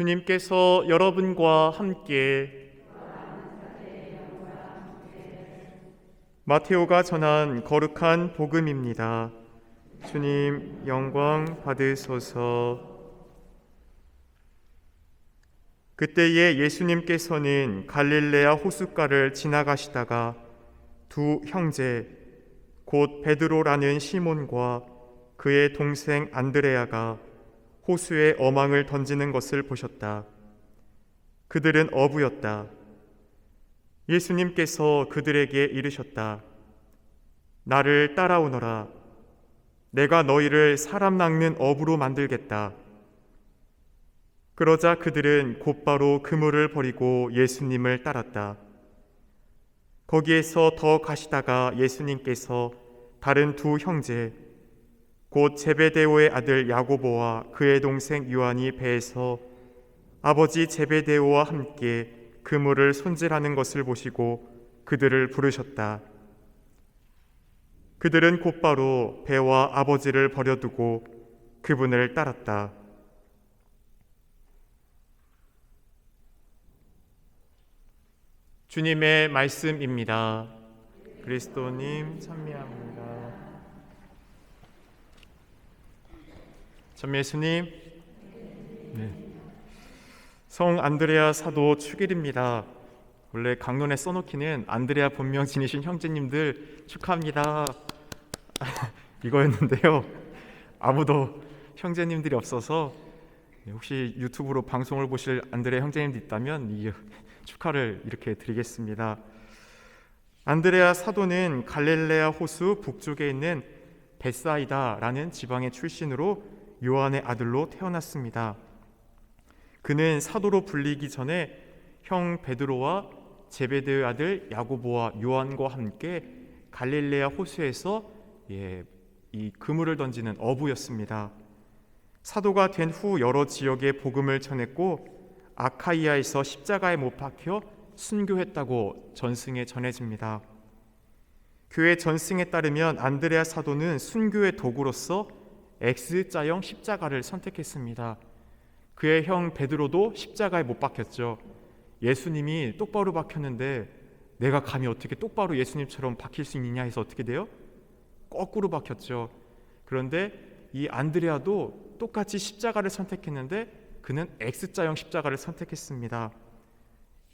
주님께서 여러분과 함께 마테오가 전한 거룩한 복음입니다. 주님 영광 받으소서. 그때에 예수님께서는 갈릴레아 호숫가를 지나가시다가 두 형제 곧 베드로라는 시몬과 그의 동생 안드레아가 호수에 어망을 던지는 것을 보셨다. 그들은 어부였다. 예수님께서 그들에게 이르셨다. 나를 따라오너라. 내가 너희를 사람 낚는 어부로 만들겠다. 그러자 그들은 곧바로 그물을 버리고 예수님을 따랐다. 거기에서 더 가시다가 예수님께서 다른 두 형제 곧 제베데오의 아들 야고보와 그의 동생 요한이 배에서 아버지 제베데오와 함께 그물을 손질하는 것을 보시고 그들을 부르셨다. 그들은 곧바로 배와 아버지를 버려두고 그분을 따랐다. 주님의 말씀입니다. 그리스도님 찬미합니다. 전 예수님, 네. 성 안드레아 사도 축일입니다. 원래 강론에 써놓기는 안드레아 본명 지니신 형제님들 축하합니다. 이거였는데요. 아무도 형제님들이 없어서 혹시 유튜브로 방송을 보실 안드레아 형제님들 있다면 이 축하를 이렇게 드리겠습니다. 안드레아 사도는 갈릴레아 호수 북쪽에 있는 베사이다라는 지방의 출신으로 요한의 아들로 태어났습니다. 그는 사도로 불리기 전에 형 베드로와 제베드의 아들 야고보와 요한과 함께 갈릴레아 호수에서 예, 이 그물을 던지는 어부였습니다. 사도가 된 후 여러 지역에 복음을 전했고 아카이아에서 십자가에 못 박혀 순교했다고 전승에 전해집니다. 교회 전승에 따르면 안드레아 사도는 순교의 도구로서 X자형 십자가를 선택했습니다. 그의 형 베드로도 십자가에 못 박혔죠. 예수님이 똑바로 박혔는데 내가 감히 어떻게 똑바로 예수님처럼 박힐 수 있느냐 해서 어떻게 돼요? 거꾸로 박혔죠. 그런데 이 안드레아도 똑같이 십자가를 선택했는데 그는 X자형 십자가를 선택했습니다.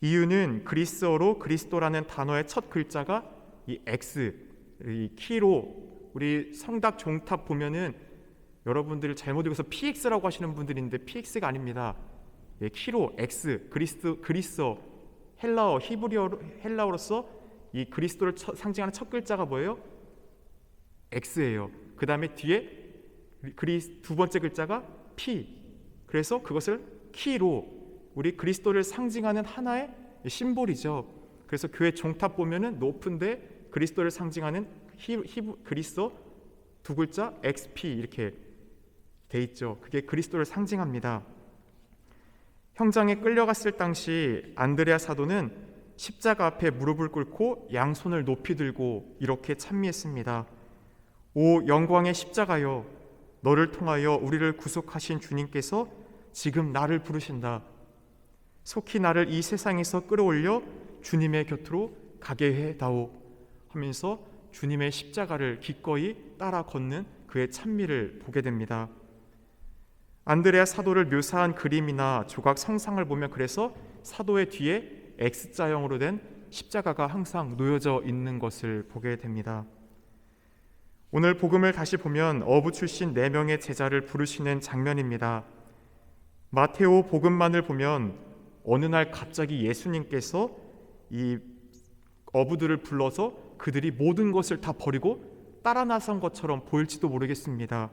이유는 그리스어로 그리스도라는 단어의 첫 글자가 이 X, 이 키로 우리 성닭 종탑 보면은 여러분들 잘못 읽어서 PX라고 하시는 분들인데 PX가 아닙니다. 예, 키로 X 그리스 그리스어 헬라어 히브리어 헬라어로서 이 그리스도를 첫, 상징하는 첫 글자가 뭐예요? X예요. 그 다음에 뒤에 그리 두 번째 글자가 P. 그래서 그것을 키로 우리 그리스도를 상징하는 하나의 심볼이죠. 그래서 교회 종탑 보면은 높은데 그리스도를 상징하는 히, 히브 그리스도 두 글자 XP 이렇게 돼 있죠. 그게 그리스도를 상징합니다. 형장에 끌려갔을 당시 안드레아 사도는 십자가 앞에 무릎을 꿇고 양손을 높이 들고 이렇게 찬미했습니다. 오 영광의 십자가여 너를 통하여 우리를 구속하신 주님께서 지금 나를 부르신다. 속히 나를 이 세상에서 끌어올려 주님의 곁으로 가게 해 다오 하면서 주님의 십자가를 기꺼이 따라 걷는 그의 찬미를 보게 됩니다. 안드레아 사도를 묘사한 그림이나 조각 성상을 보면 그래서 사도의 뒤에 X자형으로 된 십자가가 항상 놓여져 있는 것을 보게 됩니다. 오늘 복음을 다시 보면 어부 출신 네 명의 제자를 부르시는 장면입니다. 마테오 복음만을 보면 어느 날 갑자기 예수님께서 이 어부들을 불러서 그들이 모든 것을 다 버리고 따라 나선 것처럼 보일지도 모르겠습니다.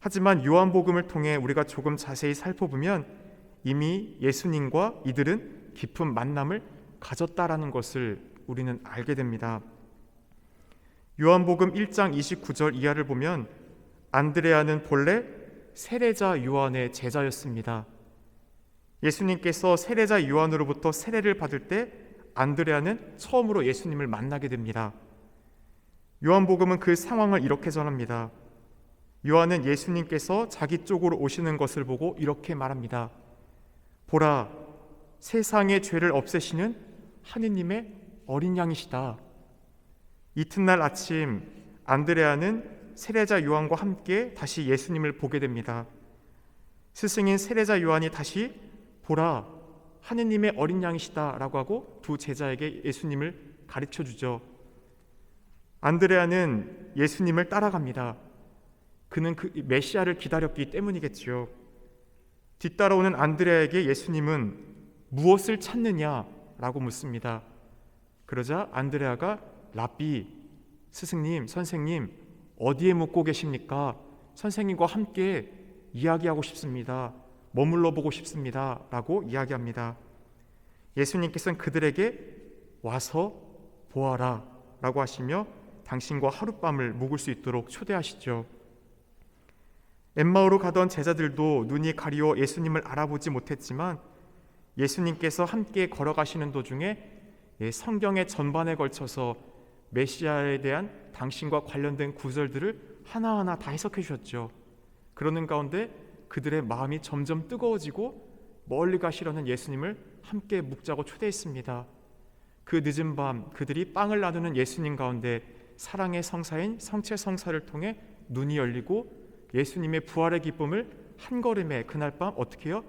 하지만 요한복음을 통해 우리가 조금 자세히 살펴보면 이미 예수님과 이들은 깊은 만남을 가졌다라는 것을 우리는 알게 됩니다. 요한복음 1장 29절 이하를 보면 안드레아는 본래 세례자 요한의 제자였습니다. 예수님께서 세례자 요한으로부터 세례를 받을 때 안드레아는 처음으로 예수님을 만나게 됩니다. 요한복음은 그 상황을 이렇게 전합니다. 요한은 예수님께서 자기 쪽으로 오시는 것을 보고 이렇게 말합니다. 보라 세상의 죄를 없애시는 하느님의 어린 양이시다. 이튿날 아침 안드레아는 세례자 요한과 함께 다시 예수님을 보게 됩니다. 스승인 세례자 요한이 다시 보라 하느님의 어린 양이시다라고 하고 두 제자에게 예수님을 가르쳐 주죠. 안드레아는 예수님을 따라갑니다. 그는 그 메시아를 기다렸기 때문이겠지요. 뒤따라오는 안드레아에게 예수님은 무엇을 찾느냐라고 묻습니다. 그러자 안드레아가 라비 스승님, 선생님 어디에 묵고 계십니까? 선생님과 함께 이야기하고 싶습니다. 머물러 보고 싶습니다라고 이야기합니다. 예수님께서는 그들에게 와서 보아라라고 하시며 당신과 하룻밤을 묵을 수 있도록 초대하시죠. 엠마오로 가던 제자들도 눈이 가리워 예수님을 알아보지 못했지만 예수님께서 함께 걸어가시는 도중에 예, 성경의 전반에 걸쳐서 메시아에 대한 당신과 관련된 구절들을 하나하나 다 해석해 주셨죠. 그러는 가운데 그들의 마음이 점점 뜨거워지고 멀리 가시려는 예수님을 함께 묵자고 초대했습니다. 그 늦은 밤 그들이 빵을 나누는 예수님 가운데 사랑의 성사인 성체 성사를 통해 눈이 열리고 예수님의 부활의 기쁨을 한 걸음에 그날 밤 어떻게 해요?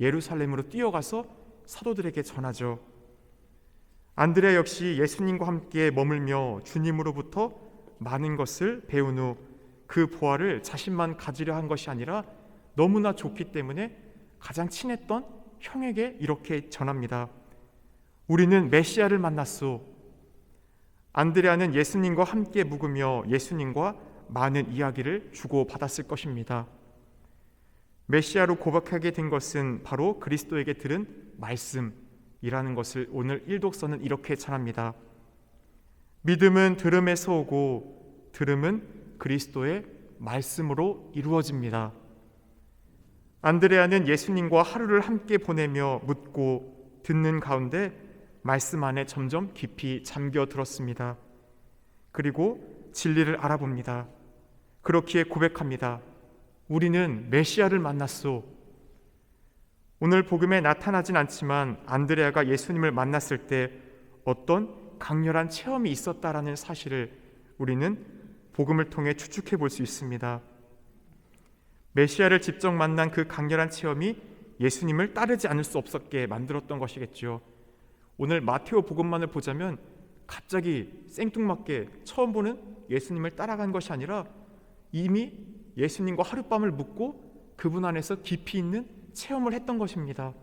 예루살렘으로 뛰어가서 사도들에게 전하죠. 안드레 역시 예수님과 함께 머물며 주님으로부터 많은 것을 배운 후 그 보화를 자신만 가지려 한 것이 아니라 너무나 좋기 때문에 가장 친했던 형에게 이렇게 전합니다. 우리는 메시아를 만났소. 안드레아는 예수님과 함께 묵으며 예수님과 많은 이야기를 주고 받았을 것입니다. 메시아로 고백하게 된 것은 바로 그리스도에게 들은 말씀이라는 것을 오늘 일독서는 이렇게 전합니다. 믿음은 들음에서 오고 들음은 그리스도의 말씀으로 이루어집니다. 안드레아는 예수님과 하루를 함께 보내며 묻고 듣는 가운데 말씀 안에 점점 깊이 잠겨 들었습니다. 그리고 진리를 알아봅니다. 그렇기에 고백합니다. 우리는 메시아를 만났소. 오늘 복음에 나타나진 않지만 안드레아가 예수님을 만났을 때 어떤 강렬한 체험이 있었다라는 사실을 우리는 복음을 통해 추측해 볼 수 있습니다. 메시아를 직접 만난 그 강렬한 체험이 예수님을 따르지 않을 수 없었게 만들었던 것이겠지요. 오늘 마테오 복음만을 보자면 갑자기 생뚱맞게 처음 보는 예수님을 따라간 것이 아니라 이미 예수님과 하룻밤을 묵고 그분 안에서 깊이 있는 체험을 했던 것입니다.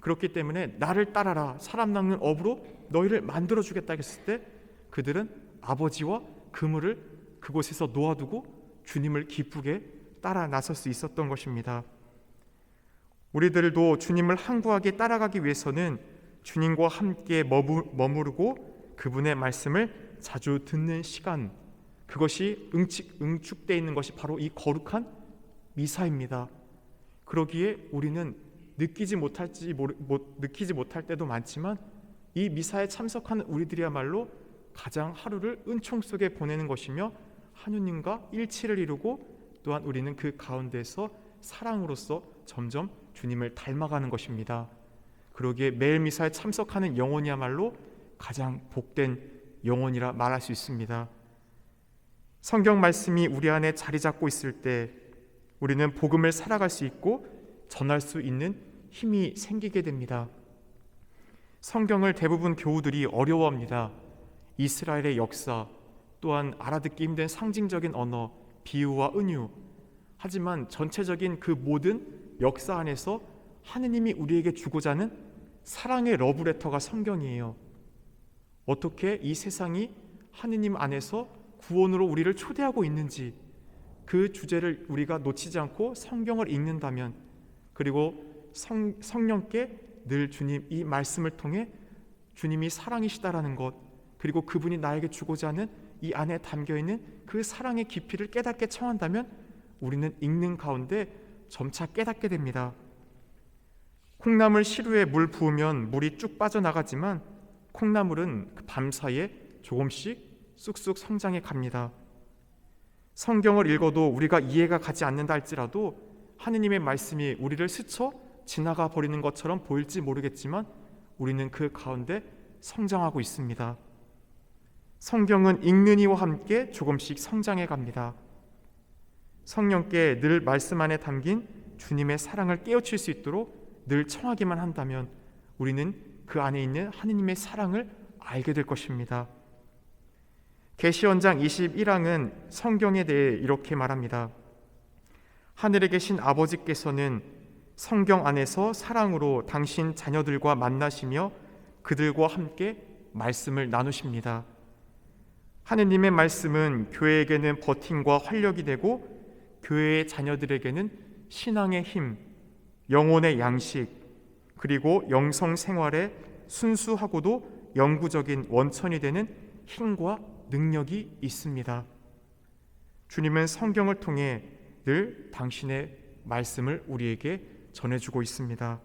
그렇기 때문에 나를 따라라 사람 낚는 업으로 너희를 만들어 주겠다 했을 때 그들은 아버지와 그물을 그곳에서 놓아두고 주님을 기쁘게 따라 나설 수 있었던 것입니다. 우리들도 주님을 항구하게 따라가기 위해서는 주님과 함께 머무르고 그분의 말씀을 자주 듣는 시간 그것이 응축, 응축되어 있는 것이 바로 이 거룩한 미사입니다. 그러기에 우리는 느끼지 못할지 모르, 못, 느끼지 못할 때도 많지만 이 미사에 참석하는 우리들이야말로 가장 하루를 은총 속에 보내는 것이며 하느님과 일치를 이루고 또한 우리는 그 가운데서 사랑으로서 점점 주님을 닮아가는 것입니다. 그러기에 매일 미사에 참석하는 영혼이야말로 가장 복된 영혼이라 말할 수 있습니다. 성경 말씀이 우리 안에 자리 잡고 있을 때 우리는 복음을 살아갈 수 있고 전할 수 있는 힘이 생기게 됩니다. 성경을 대부분 교우들이 어려워합니다. 이스라엘의 역사, 또한 알아듣기 힘든 상징적인 언어, 비유와 은유. 하지만 전체적인 그 모든 역사 안에서 하느님이 우리에게 주고자 하는 사랑의 러브레터가 성경이에요. 어떻게 이 세상이 하느님 안에서 구원으로 우리를 초대하고 있는지 그 주제를 우리가 놓치지 않고 성경을 읽는다면 그리고 성, 성령께 늘 주님 이 말씀을 통해 주님이 사랑이시다라는 것 그리고 그분이 나에게 주고자 하는 이 안에 담겨 있는 그 사랑의 깊이를 깨닫게 청한다면 우리는 읽는 가운데 점차 깨닫게 됩니다. 콩나물 시루에 물 부으면 물이 쭉 빠져나가지만 콩나물은 그 밤사이에 조금씩 쑥쑥 성장해 갑니다. 성경을 읽어도 우리가 이해가 가지 않는다 할지라도 하느님의 말씀이 우리를 스쳐 지나가 버리는 것처럼 보일지 모르겠지만 우리는 그 가운데 성장하고 있습니다. 성경은 읽는 이와 함께 조금씩 성장해 갑니다. 성령께 늘 말씀 안에 담긴 주님의 사랑을 깨우칠 수 있도록 늘 청하기만 한다면 우리는 그 안에 있는 하느님의 사랑을 알게 될 것입니다. 계시원장 21항은 성경에 대해 이렇게 말합니다. 하늘에 계신 아버지께서는 성경 안에서 사랑으로 당신 자녀들과 만나시며 그들과 함께 말씀을 나누십니다. 하느님의 말씀은 교회에게는 버팀과 활력이 되고 교회의 자녀들에게는 신앙의 힘, 영혼의 양식, 그리고 영성 생활의 순수하고도 영구적인 원천이 되는 힘과 능력이 있습니다. 주님은 성경을 통해 늘 당신의 말씀을 우리에게 전해주고 있습니다.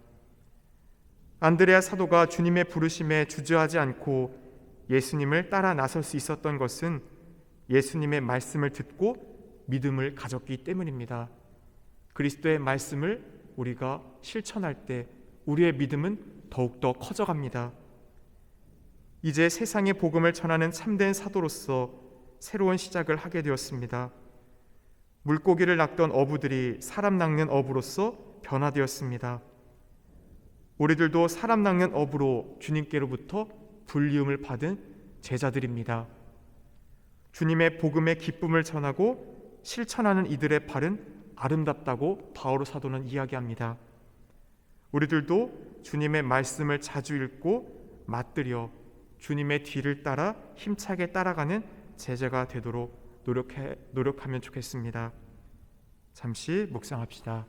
안드레아 사도가 주님의 부르심에 주저하지 않고 예수님을 따라 나설 수 있었던 것은 예수님의 말씀을 듣고 믿음을 가졌기 때문입니다. 그리스도의 말씀을 우리가 실천할 때 우리의 믿음은 더욱더 커져갑니다. 이제 세상의 복음을 전하는 참된 사도로서 새로운 시작을 하게 되었습니다. 물고기를 낚던 어부들이 사람 낚는 어부로서 변화되었습니다. 우리들도 사람 낚는 어부로 주님께로부터 불리움을 받은 제자들입니다. 주님의 복음의 기쁨을 전하고 실천하는 이들의 발은 아름답다고 바오로 사도는 이야기합니다. 우리들도 주님의 말씀을 자주 읽고 맞들여 주님의 뒤를 따라 힘차게 따라가는 제자가 되도록 노력해 노력하면 좋겠습니다. 잠시 묵상합시다.